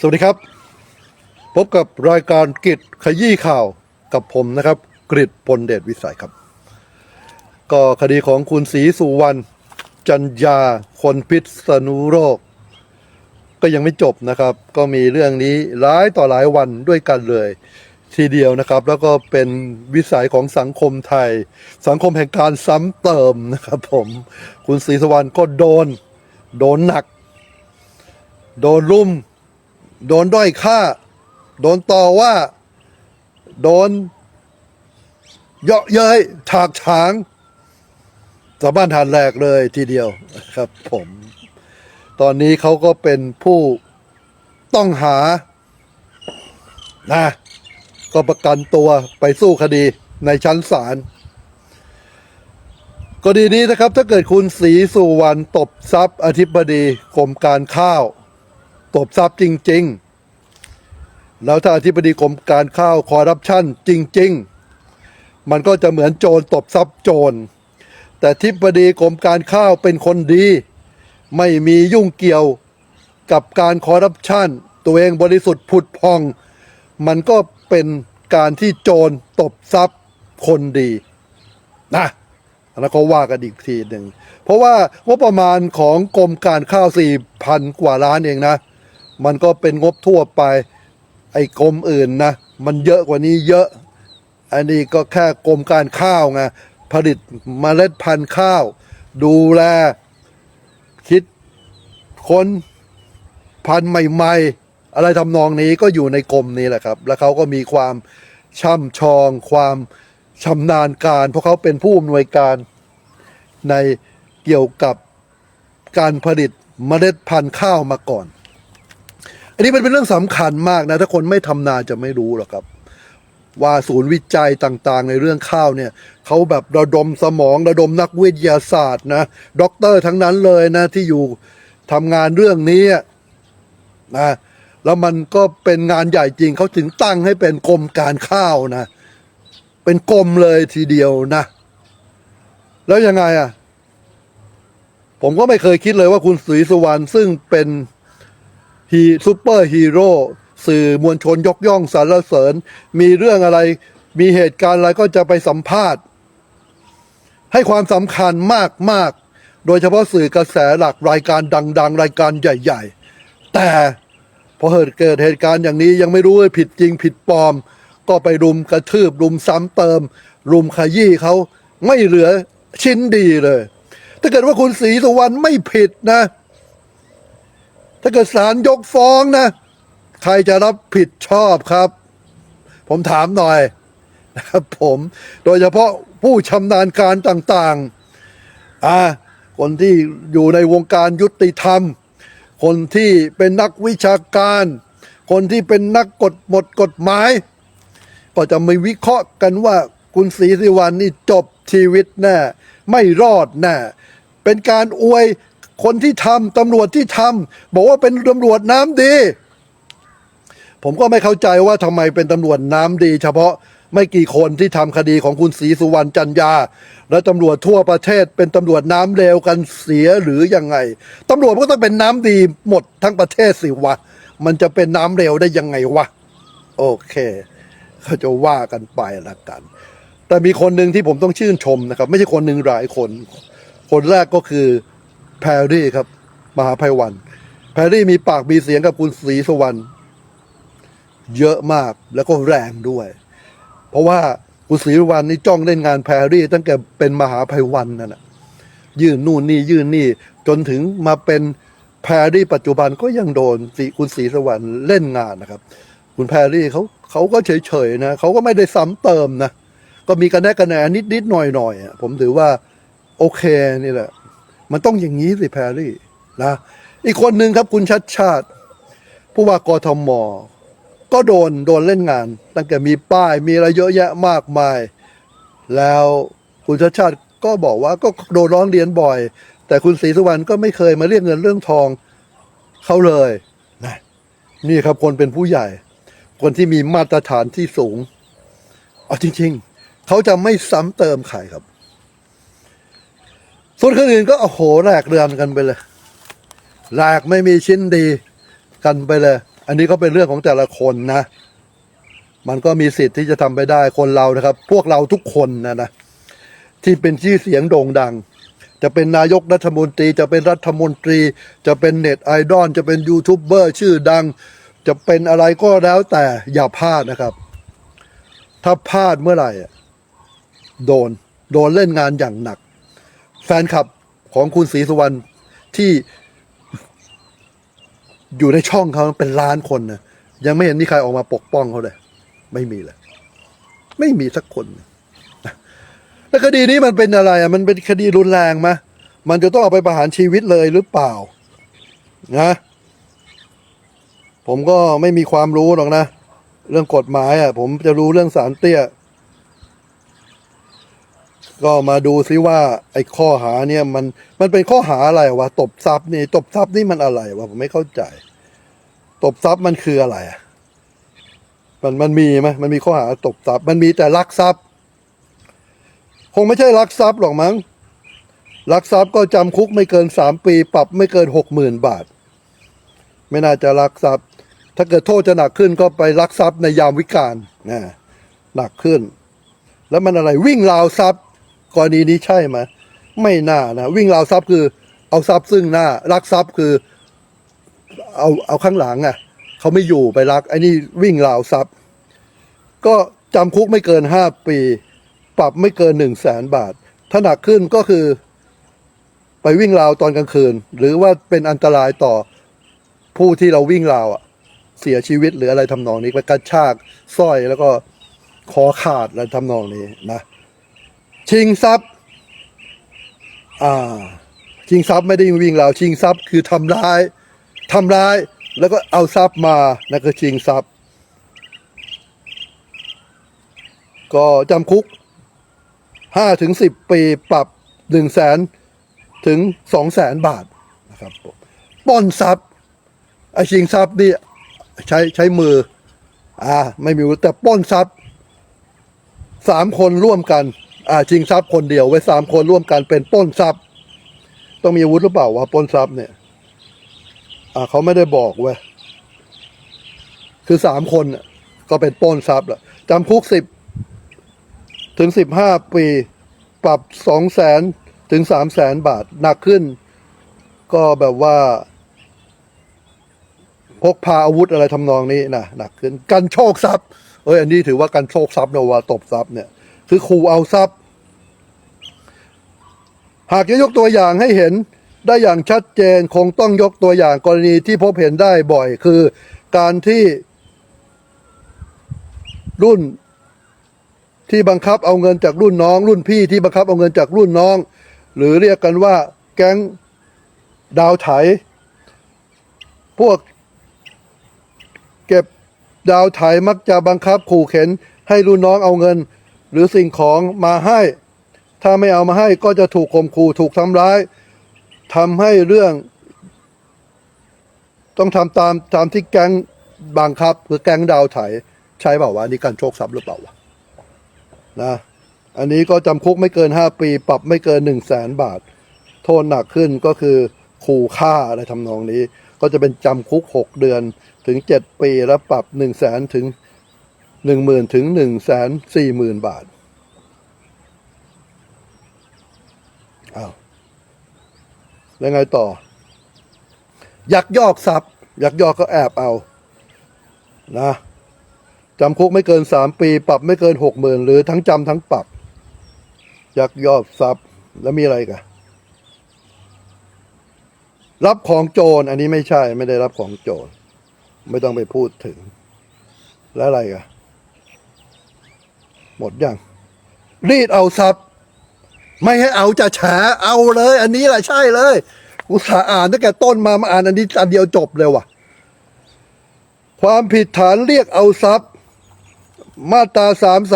สวัสดีครับ พบกับรายการกิจขยี้ข่าวกับผมนะครับ กริตพลเดชวิสัยครับ ก็คดีของคุณศรีสุวรรณจันยาคนพิษณุโรค ก็ยังไม่จบนะครับ ก็มีเรื่องนี้หลายต่อหลายวันด้วยกันเลย ทีเดียวนะครับ แล้วก็เป็นวิสัยของสังคมไทย สังคมแห่งการซ้ำเติมนะครับ ผมคุณศรีสุวรรณก็โดน โดนหนัก โดนรุม โดนด้อยค่า โดนต่อว่า โดน เยาะเย้ยถากถางสาบ้านฐานแหลกเลยทีเดียวครับผม ตอนนี้เขาก็เป็นผู้ต้องหานะก็ประกันตัวไปสู้คดีในชั้นศาลกรณีนี้นะครับถ้าเกิดคุณศรีสุวรรณตบทรัพย์อธิบดีกรมการข้าว ตบทรัพย์จริง ๆ แล้วถ้าอธิบดีกรมการข้าวคอร์รัปชันจริง ๆ มันก็จะเหมือนโจรตบทรัพย์โจร แต่อธิบดีกรมการข้าวเป็นคนดี ไม่มียุ่งเกี่ยวกับการคอร์รัปชันตัวเองบริสุทธิ์ผุดพอง มันก็เป็นการที่โจรตบทรัพย์คนดีนะแล้วก็ว่ากันอีกทีหนึ่ง เพราะว่างบประมาณของกรมการข้าวสี่พันกว่าล้านเองนะ มันก็เป็นงบทั่วไป ไอ้กรมอื่นนะ มันเยอะกว่านี้เยอะ อันนี้ก็แค่กรมการข้าวไงผลิตเมล็ดพันธุ์ข้าว ดูแล คิดค้นพันธุ์ใหม่ๆ อะไรทำนองนี้ก็อยู่ในกรมนี้แหละครับ แล้วเขาก็มีความช่ำชอง ความชำนาญการ เพราะเขาเป็นผู้อำนวยการในเกี่ยวกับการผลิตเมล็ดพันธุ์ข้าวมาก่อน อันนี้มันเป็นเรื่องสำคัญมากนะ ถ้าคนไม่ทำนาจะไม่รู้หรอกครับ ว่าศูนย์วิจัยต่างๆ ในเรื่องข้าวเนี่ยเขาแบบระดมสมองระดมนักวิทยาศาสตร์นะด็อกเตอร์ทั้งนั้นเลยนะที่อยู่ทำงานเรื่องนี้นะแล้วมันก็เป็นงานใหญ่จริงเขาถึงตั้งให้เป็นกรมการข้าวนะ เป็นกรมเลยทีเดียวนะ แล้วยังไงอะ ผมก็ไม่เคยคิดเลยว่าคุณศรีสุวรรณซึ่งเป็น ฮีซูเปอร์ฮีโร่สื่อมวลชนยกย่องสรรเสริญ มีเรื่องอะไรมีเหตุการณ์อะไรก็จะไปสัมภาษณ์ ให้ความสำคัญมากมากโดยเฉพาะสื่อกระแสหลักรายการดัง ๆ รายการใหญ่ ๆ แต่พอเกิดเหตุการณ์อย่างนี้ยังไม่รู้ว่าผิดจริงผิดปลอม ก็ไปรุมกระทืบ รุมซ้ำเติม รุมขยี้เขาไม่เหลือชิ้นดีเลย ถ้าเกิดว่าคุณศรีสุวรรณไม่ผิดนะ ถ้าเกิดศาลยกฟ้องนะ ใครจะรับผิดชอบครับ ผมถามหน่อยนะครับผมโดยเฉพาะผู้ชำนาญการต่างๆอ่าคนที่อยู่ในวงการยุติธรรม คนที่เป็นนักวิชาการ คนที่เป็นนักกฎหมดกฎหมาย ก็จะไม่วิเคราะห์กันว่าคุณศรีสิวันนี่จบชีวิตแน่ไม่รอดแน่เป็นการอวย คนที่ทำตำรวจที่ทำบอกว่าเป็นตำรวจน้ำดี ผมก็ไม่เข้าใจว่าทำไมเป็นตำรวจน้ำดี เฉพาะไม่กี่คนที่ทำคดีของคุณศรีสุวรรณจันยา และตำรวจทั่วประเทศเป็นตำรวจน้ำเลวกันเสียหรือยังไงตำรวจก็ต้องเป็นน้ำดีหมดทั้งประเทศสิวะ มันจะเป็นน้ำเลวได้ยังไงวะ โอเคเขาจะว่ากันไปละกัน แต่มีคนหนึ่งที่ผมต้องชื่นชมนะครับ ไม่ใช่คนหนึ่งหลายคน คนแรกก็คือ แพรรี่ครับ มหาภัยวัน แพรรี่มีปากมีเสียงกับคุณศรีสวรรณเยอะมากแล้วก็แรงด้วย เพราะว่าคุณศรีสวรรณนี่จ้องเล่นงานแพรรี่ ตั้งแต่เป็นมหาภัยวันนั่นแหะยื่นนู่นนี่ยื่นนี่ จนถึงมาเป็นแพรรี่ปัจจุบันก็ยังโดนศรีคุณศรีสวรรณเล่นงานนะครับ คุณแพรรี่เขาเขาก็เฉยๆนะเขาก็ไม่ได้ซ้ำเติมนะก็มีกันแนกกันแนนิดนิดๆหน่อยๆผมถือว่าโอเคนี่แหละ มันต้องอย่างนี้สิแพรรี่นะอีกคนหนึ่งครับคุณชัดชาติ ผู้ว่ากทมก็โดนโดนเล่นงาน ตั้งแต่มีป้ายมีอะไรเยอะแยะมากมาย แล้วคุณชัดชาติก็บอกว่าก็โดนร้องเรียนบ่อย แต่คุณศรีสุวรรณก็ไม่เคยมาเรียกเงินเรื่องทองเขาเลยนะนี่ครับคนเป็นผู้ใหญ่ คนที่มีมาตรฐานที่สูงเอาจริง ๆ เขาจะไม่ซ้ำเติมใครครับ ส่วนคนอื่นก็โอ้โหแหลกเรือนกันไปเลยแหลกไม่มีชิ้นดีกันไปเลย อันนี้ก็เป็นเรื่องของแต่ละคนนะ มันก็มีสิทธิ์ที่จะทำไปได้คนเรานะครับ พวกเราทุกคนนะนะที่เป็นชื่อเสียงโด่งดัง จะเป็นนายกรัฐมนตรี จะเป็นรัฐมนตรี จะเป็นเน็ตไอดอลจะเป็นยูทูบเบอร์ชื่อดัง จะเป็นอะไรก็แล้วแต่อย่าพลาดนะครับ ถ้าพลาดเมื่อไหร่อะโดน โดนเล่นงานอย่างหนัก แฟนคลับของคุณศรีสุวรรณที่อยู่ในช่องเขาเป็นล้านคนนะยังไม่เห็นมีใครออกมาปกป้องเขาเลย ไม่มีเลย ไม่มีสักคนแล้วคดีนี้มันเป็นอะไรอะมันเป็นคดีรุนแรงไหมมันจะต้องเอาไปประหารชีวิตเลยหรือเปล่านะผมก็ไม่มีความรู้หรอกนะ เรื่องกฎหมายอะ ผมจะรู้เรื่องสารเตี้ย ก็มาดูซิว่าไอ้ข้อหาเนี่ยมันมันเป็นข้อหาอะไรวะตบทรัพย์นี่ตบทรัพย์นี่มันอะไรวะผมไม่เข้าใจ ตบทรัพย์มันคืออะไรอะมันมันมีไหมมันมีข้อหาตบทรัพย์ มันมีแต่ลักทรัพย์ คงไม่ใช่ลักทรัพย์หรอกมั้งลักทรัพย์ก็จำคุกไม่เกินสามปี ปรับไม่เกินหกหมื่นบาท ไม่น่าจะลักทรัพย์ ถ้าเกิดโทษจะหนักขึ้นก็ไปลักทรัพย์ในยามวิกาลนะหนักขึ้น แล้วมันอะไรวิ่งราวทรัพย์ กรณีนี้ใช่ไหมไม่น่านะวิ่งราวทรัพย์คือ เอาทรัพย์ซึ่งหน้าลักทรัพย์คือ เอาเอาข้างหลังอะเขาไม่อยู่ไปลักไอ้นี่วิ่งราวทรัพย์ ก็จำคุกไม่เกินห้าปี ปรับไม่เกินหนึ่งแสนบาท ถ้าหนักขึ้นก็คือ ไปวิ่งราวตอนกลางคืน หรือว่าเป็นอันตรายต่อผู้ที่เราวิ่งราวอะเสียชีวิตหรืออะไรทำนองนี้ไปกระชากสร้อยแล้วก็คอขาดอะไรทำนองนี้นะ ชิงทรัพย์อ่าชิงทรัพย์ไม่ได้วิ่งราวชิงทรัพย์คือทำร้ายทำร้ายแล้วก็เอาทรัพย์มานั่นก็ชิงทรัพย์ ก็จำคุกห้าถึงสิบปีปรับหนึ่งแสนถึงสองแสนบาทนะครับปล้นทรัพย์ไอ้ชิงทรัพย์นี่ใช้ใช้มือ อ่า ไม่มีวุธแต่ปล้นทรัพย์สามคนร่วมกัน อ่าชิงทรัพย์คนเดียวไว้สามคนร่วมกันเป็นปล้นทรัพย์ ต้องมีอาวุธหรือเปล่าวะปล้นทรัพย์เนี่ย อ่าเขาไม่ได้บอกเว้ยคือสามคนน่ะก็เป็นปล้นทรัพย์แหละจำคุกสิบถึงสิบห้าปี ปรับสองแสนถึงสามแสนบาทหนักขึ้น ก็แบบว่า พกพาอาวุธอะไรทำนองนี้นะหนักขึ้น กันโชคทรัพย์เอ้ยอันนี้ถือว่ากันโชคทรัพย์นะว่าตบทรัพย์เนี่ย คือขู่เอาทรัพย์ หากจะยกตัวอย่างให้เห็นได้อย่างชัดเจนคงต้องยกตัวอย่างกรณีที่พบเห็นได้บ่อยคือการที่รุ่นที่บังคับเอาเงินจากรุ่นน้อง รุ่นพี่ที่บังคับเอาเงินจากรุ่นน้อง หรือเรียกกันว่าแก๊งดาวไถ พวกเก็บดาวไถมักจะบังคับขู่เข็นให้รุ่นน้องเอาเงิน รือสิ่งของมาให้ ถ้าไม่เอามาให้ก็จะถูกข่มขู่ถูกทำร้ายทำให้เรื่อง ต้องทำตามตามที่แก๊งบังคับคือแก๊งดาวไถ ใช่เปล่าวะอันนี่การโชคทรัพย์หรือเปล่าวะนะอันนี้ก็จำคุกไม่เกินห้าปี ปรับไม่เกินหนึ่งแสนบาท โทษหนักขึ้นก็คือขู่ฆ่าอะไรทำนองนี้ ก็จะเป็นจำคุกหกเดือนถึงเจ็ดปี แล้วปรับหนึ่งแสนถึง หนึ่งหมื่นถึงหนึ่งแสนสี่หมื่นบาทอ้าวแล้วไงต่อ ยักยอกทรัพย์ ยักยอกก็แอบเอา นะจำคุกไม่เกินสามปี ปรับไม่เกินหกหมื่นหรือทั้งจำทั้งปรับ ยักยอกทรัพย์แล้วมีอะไรกันรับของโจรอันนี้ไม่ใช่ไม่ได้รับของโจร ไม่ต้องไปพูดถึง แล้วอะไรกัน หมดยังรีดเอาทรัพย์ ไม่ให้เอาจะแฉเอาเลย อันนี้แหละใช่เลยอุตส่าห์อ่านตั้งแต่ต้นมามาอ่านอันนี้อันเดียวจบเลยว่ะ ความผิดฐานเรียกเอาทรัพย์ มาตรา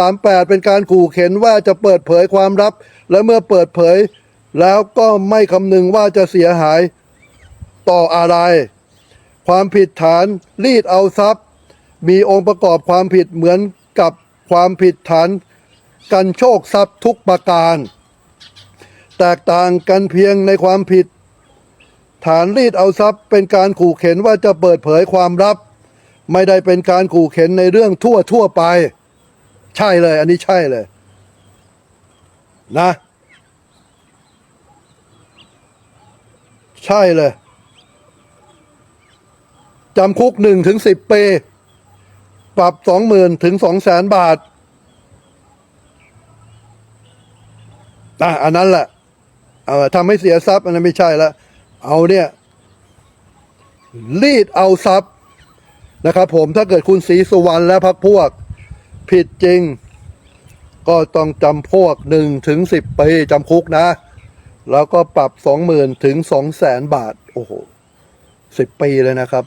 338เป็นการขู่เข็นว่าจะเปิดเผยความลับ และเมื่อเปิดเผย แล้วก็ไม่คำนึงว่าจะเสียหายต่ออะไร ความผิดฐานรีดเอาทรัพย์ มีองค์ประกอบความผิดเหมือนกับ ความผิดฐานกันโชคทรัพย์ทุกประการ แตกต่างกันเพียงในความผิด ฐานรีดเอาทรัพย์เป็นการขู่เข็นว่าจะเปิดเผยความลับ ไม่ได้เป็นการขู่เข็นในเรื่องทั่วทั่วไป ใช่เลย อันนี้ใช่เลย นะ ใช่เลยจำคุกหนึ่งถึงสิบปี ปรับสองหมื่นถึงสองแสนบาทอะอันนั้นแหละเอาทำให้เสียทรัพย์อันนั้นไม่ใช่ละเอาเนี่ยรีดเอาทรัพย์นะครับ ผมถ้าเกิดคุณศรีสุวรรณและพักพวก ผิดจริง ก็ต้องจำพวกหนึ่งถึงสิบปีจำคุกนะ แล้วก็ปรับสองหมื่นถึงสองแสนบาท โอ้โหสิบปีเลยนะครับ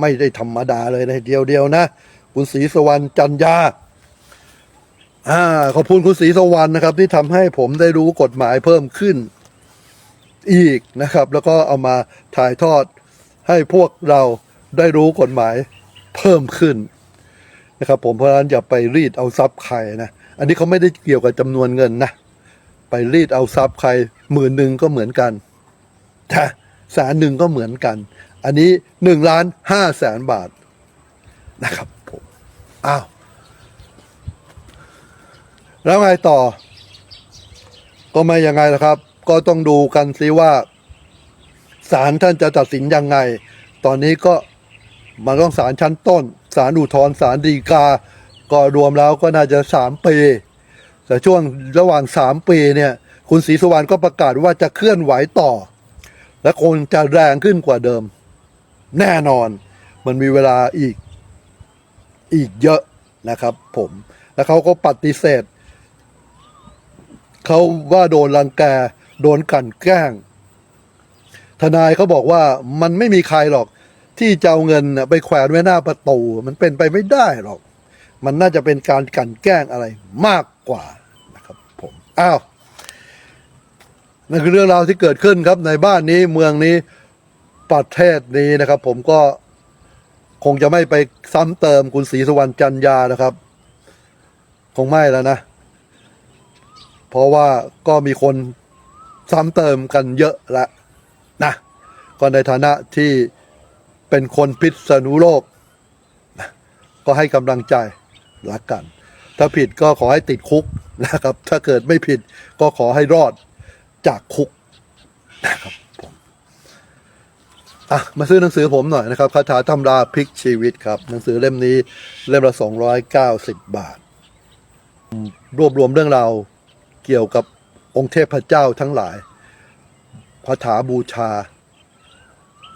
ไม่ได้ธรรมดาเลยนะเดียวเดียวๆนะ คุณศรีสวรรณจันยาอ่าขอบคุณคุณศรีสวรรณนะครับ ที่ทำให้ผมได้รู้กฎหมายเพิ่มขึ้นอีกนะครับ แล้วก็เอามาถ่ายทอดให้พวกเราได้รู้กฎหมายเพิ่มขึ้นนะครับ ผมเพราะฉะนั้นอย่าไปรีดเอาทรัพย์ใครนะอันนี้เขาไม่ได้เกี่ยวกับจำนวนเงินนะไปรีดเอาทรัพย์ใครหมื่นหนึ่งก็เหมือนกันนะแสนหนึ่งก็เหมือนกัน อันนี้หนึ่งล้านห้าแสนบาทนะครับ อ้าว แล้วไงต่อ ก็ไม่ยังไงล่ะครับ ก็ต้องดูกันซิว่าศาลท่านจะตัดสินยังไง ตอนนี้ก็มันต้องศาลชั้นต้นศาลอุทธรณ์ศาลฎีกา ก็รวมแล้วก็น่าจะสามปี แต่ช่วงระหว่างสามปีเนี่ย คุณศรีสุวรรณก็ประกาศว่าจะเคลื่อนไหวต่อ และคงจะแรงขึ้นกว่าเดิม แน่นอน มันมีเวลาอีก อีกเยอะนะครับผมแล้วเขาก็ปฏิเสธเขาว่าโดนรังแกโดนกลั่นแกล้ง ทนายเขาบอกว่ามันไม่มีใครหรอก ที่จะเอาเงินไปแขวนไว้หน้าประตู มันเป็นไปไม่ได้หรอก มันน่าจะเป็นการกลั่นแกล้งอะไรมากกว่านะครับ ผมอ้าวนั่นคือเรื่องราวที่เกิดขึ้นครับในบ้านนี้เมืองนี้ประเทศนี้นะครับ ผมก็ คงจะไม่ไปซ้ำเติมคุณศรีสุวรรณจันยานะครับ คงไม่แล้วนะ เพราะว่าก็มีคนซ้ำเติมกันเยอะแล้วนะก็ในฐานะที่เป็นคนพิษณุโลกนะก็ให้กำลังใจรักกัน ถ้าผิดก็ขอให้ติดคุกนะครับ ถ้าเกิดไม่ผิดก็ขอให้รอดจากคุกนะครับ อะมาซื้อหนังสือผมหน่อยนะครับคาถาตำราพลิกชีวิตครับ หนังสือเล่มนี้เล่มละ290 บาท รวบรวมเรื่องราวเกี่ยวกับองค์เทพเจ้าทั้งหลายคาถาบูชา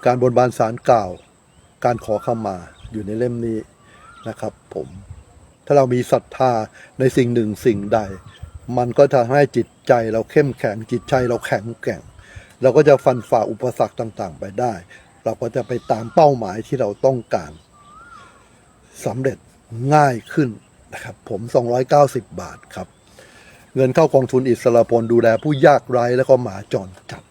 การบนบานสารกล่าว การขอขมาอยู่ในเล่มนี้นะครับ ผม ถ้าเรามีศรัทธาในสิ่งหนึ่งสิ่งใด มันก็จะให้จิตใจเราเข้มแข็งจิตใจเราแข็งแกร่ง เราก็จะฟันฝ่าอุปสรรคต่างๆ ไปได้ เราก็จะไปตามเป้าหมายที่เราต้องการสำเร็จง่ายขึ้นนะครับผม 290 บาทครับ เงินเข้ากองทุนอิสระพลดูแลผู้ยากไร้แล้วก็หมาจรจัด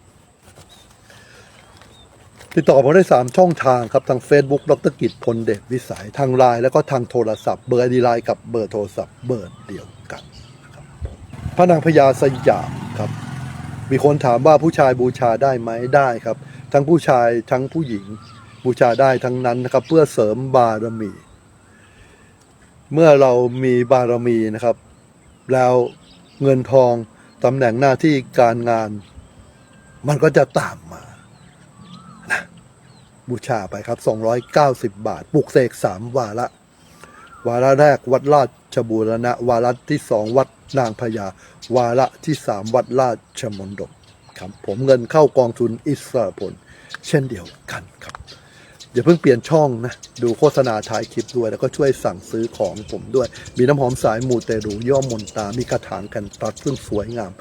ติดต่อผมได้ 3 ช่องทางครับ ทาง Facebook ดรกิจพลเดชวิสัยทางไลน์แล้วก็ทางโทรศัพท์เบอร์ดีไลน์กับเบอร์โทรศัพท์เบอร์เดียวกันนะครับพระนางพญาสยามครับ มีคนถามว่าผู้ชายบูชาได้ไหมได้ครับ ทั้งผู้ชายทั้งผู้หญิงบูชาได้ทั้งนั้นนะครับ เพื่อเสริมบารมี เมื่อเรามีบารมีนะครับ แล้วเงินทองตำแหน่งหน้าที่การงาน มันก็จะตามมานะบูชาไปครับ 290 บาท ปลุกเสกสามวาระ วาระแรกวัดราด ชบูรณะ วาระที่สองวัดนางพญาวาระที่สามวัดราชมนดบครับผมเงินเข้ากองทุนอิสระผล เช่นเดียวกันครับอย่าเพิ่งเปลี่ยนช่องนะ ดูโฆษณาท้ายคลิปด้วย แล้วก็ช่วยสั่งซื้อของผมด้วย มีน้ำหอมสายมูเตรูย่อมนตา มีกระถางกันตัดซึ่งสวยงาม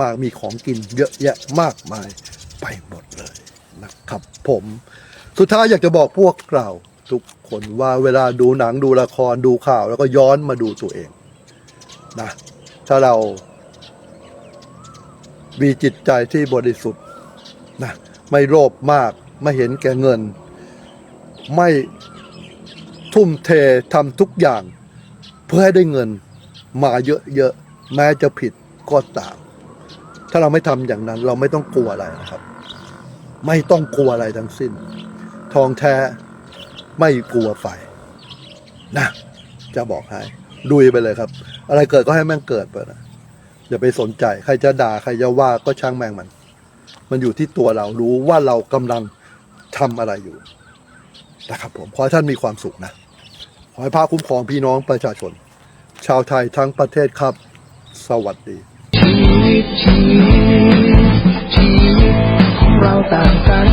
มาก ๆ มีของกินเยอะแยะมากมายไปหมดเลยนะครับผม สุดท้ายอยากจะบอกพวกเรา ทุกคนว่าเวลาดูหนังดูละครดูข่าว แล้วก็ย้อนมาดูตัวเองนะถ้าเรา มีจิตใจที่บริสุทธิ์นะไม่โลภมากไม่เห็นแก่เงิน ไม่ทุ่มเททำทุกอย่าง เพื่อให้ได้เงินมาเยอะๆแม้จะผิดก็ตาม ถ้าเราไม่ทำอย่างนั้น เราไม่ต้องกลัวอะไรนะครับ ไม่ต้องกลัวอะไรทั้งสิ้น ทองแท้ ไม่กลัวไฟนะจะบอกให้ลุยไปเลยครับ อะไรเกิดก็ให้แม่งเกิดไปนะอย่าไปสนใจ ใครจะด่าใครจะว่าก็ช่างแม่งมัน มันอยู่ที่ตัวเรารู้ว่าเรากำลังทำอะไรอยู่นะครับผมขอให้ท่านมีความสุขนะขอให้พระคุ้มครองพี่น้องประชาชน ชาวไทยทั้งประเทศครับ สวัสดีชีวิตชีวิตชีวิตของเราต่างกัน